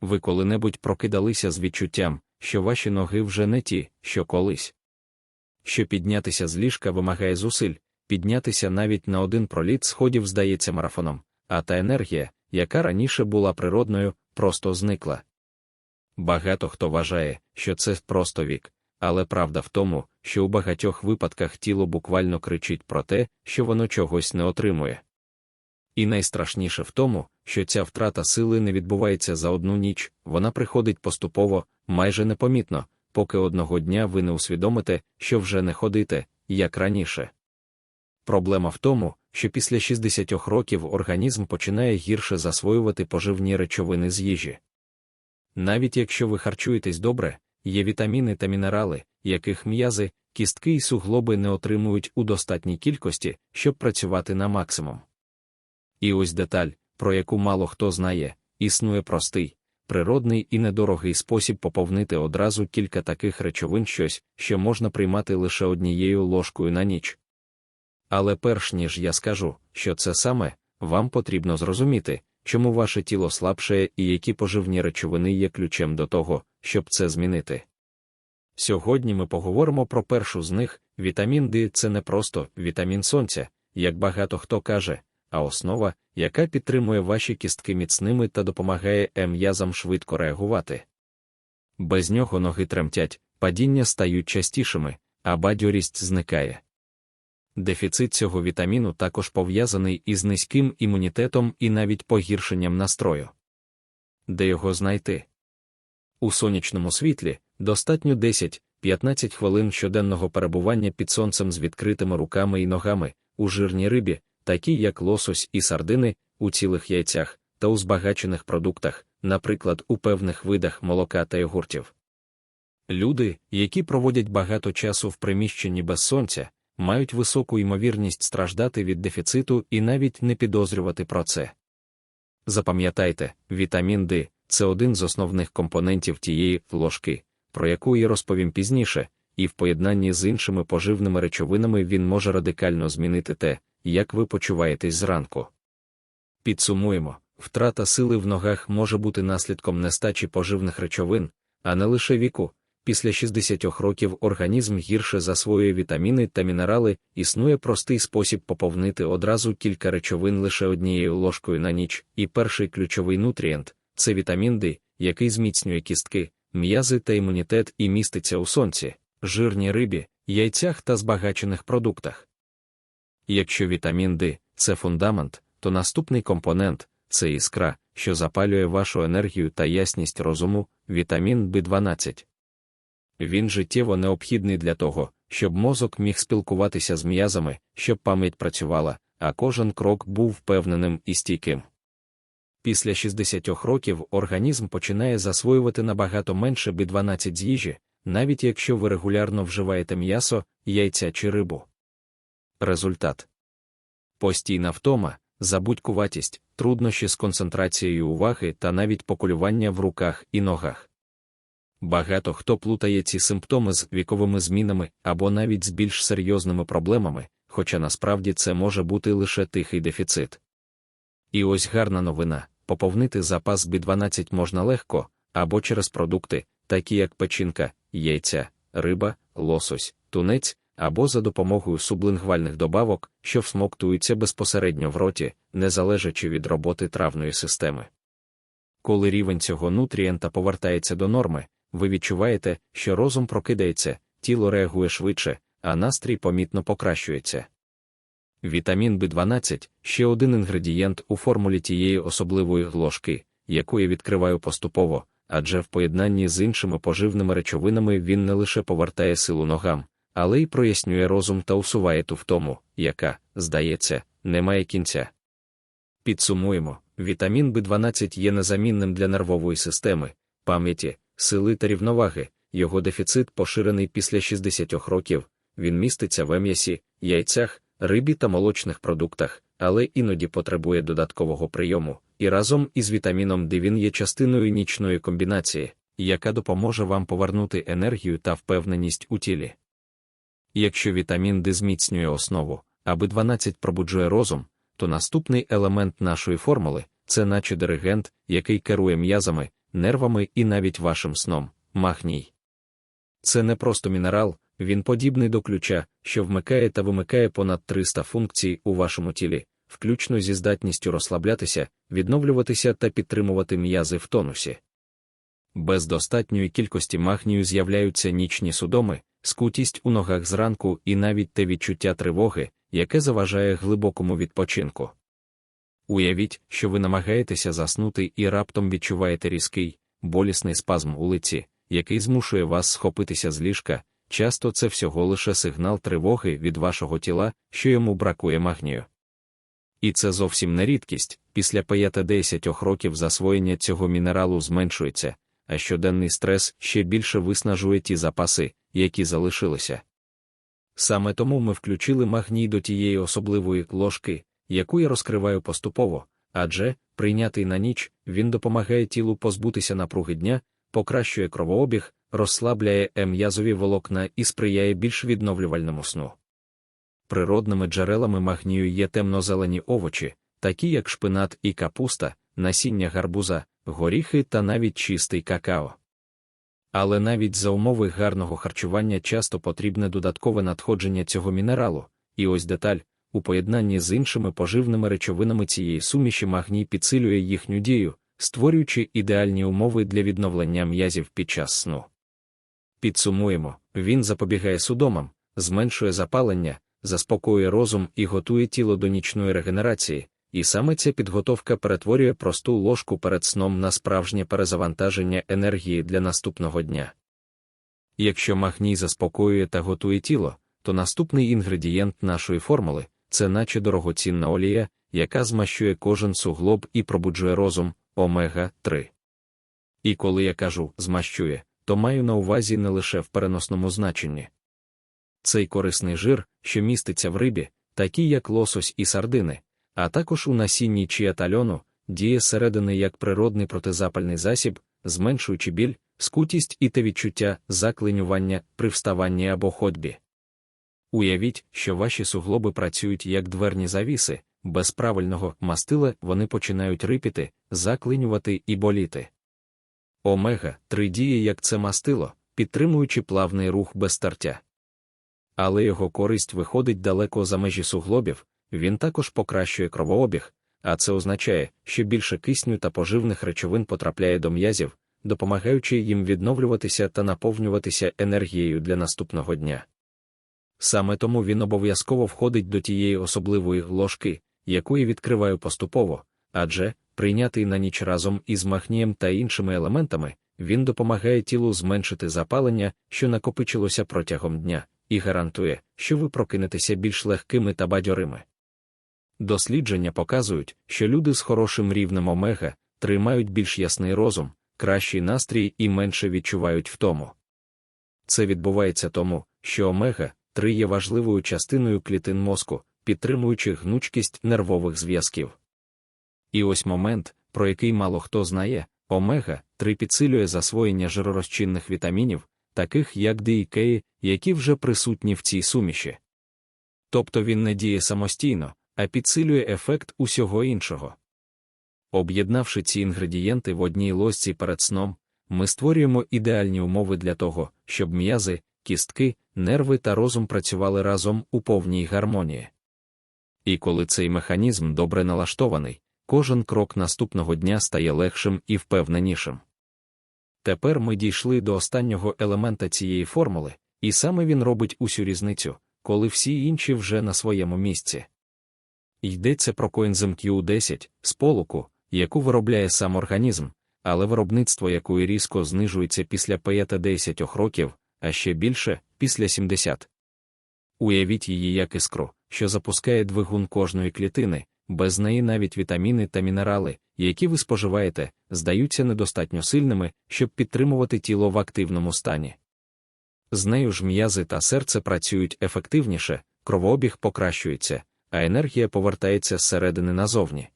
Ви коли-небудь прокидалися з відчуттям, що ваші ноги вже не ті, що колись. Що піднятися з ліжка вимагає зусиль, піднятися навіть на один проліт сходів здається марафоном, а та енергія, яка раніше була природною, просто зникла. Багато хто вважає, що це просто вік, але правда в тому, що у багатьох випадках тіло буквально кричить про те, що воно чогось не отримує. І найстрашніше в тому, що ця втрата сили не відбувається за одну ніч, вона приходить поступово, майже непомітно, поки одного дня ви не усвідомите, що вже не ходите, як раніше. Проблема в тому, що після 60 років організм починає гірше засвоювати поживні речовини з їжі. Навіть якщо ви харчуєтесь добре, є вітаміни та мінерали, яких м'язи, кістки і суглоби не отримують у достатній кількості, щоб працювати на максимум. І ось деталь, про яку мало хто знає, існує простий, природний і недорогий спосіб поповнити одразу кілька таких речовин щось, що можна приймати лише однією ложкою на ніч. Але перш ніж я скажу, що це саме, вам потрібно зрозуміти, чому ваше тіло слабше і які поживні речовини є ключем до того, щоб це змінити. Сьогодні ми поговоримо про першу з них вітамін D це не просто вітамін сонця, як багато хто каже, а основа, яка підтримує ваші кістки міцними та допомагає м'язам швидко реагувати. Без нього ноги тремтять, падіння стають частішими, а бадьорість зникає. Дефіцит цього вітаміну також пов'язаний із низьким імунітетом і навіть погіршенням настрою. Де його знайти? У сонячному світлі достатньо 10-15 хвилин щоденного перебування під сонцем з відкритими руками і ногами, у жирній рибі, такі як лосось і сардини, у цілих яйцях та у збагачених продуктах, наприклад, у певних видах молока та йогуртів. Люди, які проводять багато часу в приміщенні без сонця, мають високу ймовірність страждати від дефіциту і навіть не підозрювати про це. Запам'ятайте, вітамін D – це один з основних компонентів тієї ложки, про яку я розповім пізніше, і в поєднанні з іншими поживними речовинами він може радикально змінити те, як ви почуваєтесь зранку. Підсумуємо, втрата сили в ногах може бути наслідком нестачі поживних речовин, а не лише віку. Після 60 років організм гірше засвоює вітаміни та мінерали, існує простий спосіб поповнити одразу кілька речовин лише однією ложкою на ніч, і перший ключовий нутрієнт це вітамін D, який зміцнює кістки, м'язи та імунітет і міститься у сонці, жирній рибі, яйцях та збагачених продуктах. Якщо вітамін D – це фундамент, то наступний компонент це іскра, що запалює вашу енергію та ясність розуму, вітамін B12. Він життєво необхідний для того, щоб мозок міг спілкуватися з м'язами, щоб пам'ять працювала, а кожен крок був впевненим і стійким. Після 60 років організм починає засвоювати набагато менше B12 з їжі, навіть якщо ви регулярно вживаєте м'ясо, яйця чи рибу. Результат постійна втома, забудькуватість, труднощі з концентрацією уваги та навіть поколювання в руках і ногах. Багато хто плутає ці симптоми з віковими змінами або навіть з більш серйозними проблемами, хоча насправді це може бути лише тихий дефіцит. І ось гарна новина поповнити запас B12 можна легко, або через продукти, такі як печінка, яйця, риба, лосось, тунець, або за допомогою сублингвальних добавок, що всмоктуються безпосередньо в роті, не залежачи від роботи травної системи. Коли рівень цього нутрієнта повертається до норми, ви відчуваєте, що розум прокидається, тіло реагує швидше, а настрій помітно покращується. Вітамін B12 ще один інгредієнт у формулі тієї особливої ложки, яку я відкриваю поступово, адже в поєднанні з іншими поживними речовинами він не лише повертає силу ногам, але й прояснює розум та усуває ту втому, яка, здається, не має кінця. Підсумуємо, вітамін B12 є незамінним для нервової системи, пам'яті, сили та рівноваги, його дефіцит поширений після 60 років, він міститься в м'ясі, яйцях, рибі та молочних продуктах, але іноді потребує додаткового прийому, і разом із вітаміном D він є частиною нічної комбінації, яка допоможе вам повернути енергію та впевненість у тілі. Якщо вітамін D зміцнює основу, а B12 пробуджує розум, то наступний елемент нашої формули це наче диригент, який керує м'язами, нервами і навіть вашим сном. Магній. Це не просто мінерал, він подібний до ключа, що вмикає та вимикає понад 300 функцій у вашому тілі, включно зі здатністю розслаблятися, відновлюватися та підтримувати м'язи в тонусі. Без достатньої кількості магнію з'являються нічні судоми, скутість у ногах зранку і навіть те відчуття тривоги, яке заважає глибокому відпочинку. Уявіть, що ви намагаєтеся заснути і раптом відчуваєте різкий, болісний спазм у лиці, який змушує вас схопитися з ліжка. Часто це всього лише сигнал тривоги від вашого тіла, що йому бракує магнію. І це зовсім не рідкість, після 5-10 років засвоєння цього мінералу зменшується, а щоденний стрес ще більше виснажує ті запаси, які залишилися. Саме тому ми включили магній до тієї особливої ложки, яку я розкриваю поступово, адже, прийнятий на ніч, він допомагає тілу позбутися напруги дня, покращує кровообіг, розслабляє м'язові волокна і сприяє більш відновлювальному сну. Природними джерелами магнію є темно-зелені овочі, такі як шпинат і капуста, насіння гарбуза, горіхи та навіть чистий какао. Але навіть за умови гарного харчування часто потрібне додаткове надходження цього мінералу, і ось деталь, у поєднанні з іншими поживними речовинами цієї суміші магній підсилює їхню дію, створюючи ідеальні умови для відновлення м'язів під час сну. Підсумуємо, він запобігає судомам, зменшує запалення, заспокоює розум і готує тіло до нічної регенерації, і саме ця підготовка перетворює просту ложку перед сном на справжнє перезавантаження енергії для наступного дня. Якщо магній заспокоює та готує тіло, то наступний інгредієнт нашої формули це наче дорогоцінна олія, яка змащує кожен суглоб і пробуджує розум омега 3. І коли я кажу змащує, то маю на увазі не лише в переносному значенні. Цей корисний жир, що міститься в рибі, такі як лосось і сардини, а також у насінні чия атальону, діє середини як природний протизапальний засіб, зменшуючи біль, скутість і те відчуття заклинювання при вставанні або ходьбі. Уявіть, що ваші суглоби працюють як дверні завіси, без правильного мастила вони починають рипіти, заклинювати і боліти. Омега 3 діє як це мастило, підтримуючи плавний рух без стартя. Але його користь виходить далеко за межі суглобів, він також покращує кровообіг, а це означає, що більше кисню та поживних речовин потрапляє до м'язів, допомагаючи їм відновлюватися та наповнюватися енергією для наступного дня. Саме тому він обов'язково входить до тієї особливої ложки, яку я відкриваю поступово, адже, прийнятий на ніч разом із махнієм та іншими елементами, він допомагає тілу зменшити запалення, що накопичилося протягом дня, і гарантує, що ви прокинетеся більш легкими та бадьорими. Дослідження показують, що люди з хорошим рівнем омега тримають більш ясний розум, кращий настрій і менше відчувають втому. Це відбувається тому, що омега 3 є важливою частиною клітин мозку, підтримуючи гнучкість нервових зв'язків. І ось момент, про який мало хто знає, омега 3 підсилює засвоєння жиророзчинних вітамінів, таких як D які вже присутні в цій суміші. Тобто він не діє самостійно, а підсилює ефект усього іншого. Об'єднавши ці інгредієнти в одній ложці перед сном, ми створюємо ідеальні умови для того, щоб м'язи, кістки, нерви та розум працювали разом у повній гармонії. І коли цей механізм добре налаштований, кожен крок наступного дня стає легшим і впевненішим. Тепер ми дійшли до останнього елемента цієї формули, і саме він робить усю різницю, коли всі інші вже на своєму місці. Йдеться про коензим Q10, сполуку, яку виробляє сам організм, але виробництво якої різко знижується після 5-10 років, а ще більше після 70. Уявіть її як іскру, що запускає двигун кожної клітини, без неї навіть вітаміни та мінерали, які ви споживаєте, здаються недостатньо сильними, щоб підтримувати тіло в активному стані. З нею ж м'язи та серце працюють ефективніше, кровообіг покращується, а енергія повертається зсередини назовні.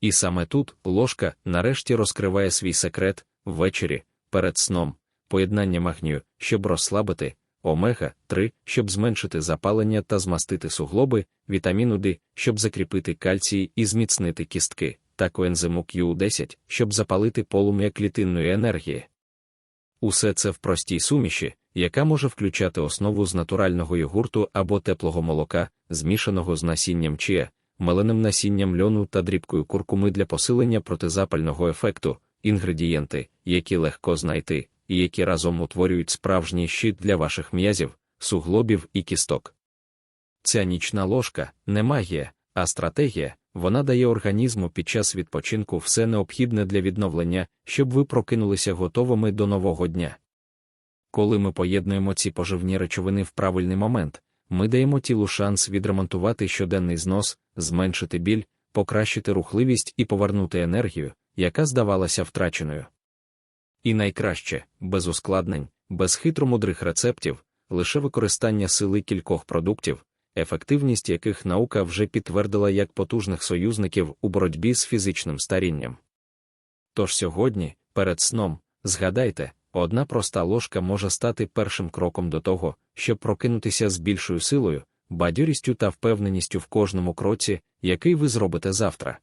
І саме тут ложка нарешті розкриває свій секрет ввечері, перед сном, поєднання магнію, щоб розслабити, омега 3, щоб зменшити запалення та змастити суглоби, вітаміну D, щоб закріпити кальцій і зміцнити кістки, та коензиму Q10, щоб запалити полум'я клітинної енергії. Усе це в простій суміші, яка може включати основу з натурального йогурту або теплого молока, змішаного з насінням чия, меленим насінням льону та дрібкою куркуми для посилення протизапального ефекту, інгредієнти, які легко знайти, і які разом утворюють справжній щит для ваших м'язів, суглобів і кісток. Ця нічна ложка не магія, а стратегія, вона дає організму під час відпочинку все необхідне для відновлення, щоб ви прокинулися готовими до нового дня. Коли ми поєднуємо ці поживні речовини в правильний момент, ми даємо тілу шанс відремонтувати щоденний знос, зменшити біль, покращити рухливість і повернути енергію, яка здавалася втраченою. І найкраще, без ускладнень, без хитромудрих рецептів, лише використання сили кількох продуктів, ефективність яких наука вже підтвердила як потужних союзників у боротьбі з фізичним старінням. Тож сьогодні, перед сном, згадайте, одна проста ложка може стати першим кроком до того, щоб прокинутися з більшою силою, бадьорістю та впевненістю в кожному кроці, який ви зробите завтра.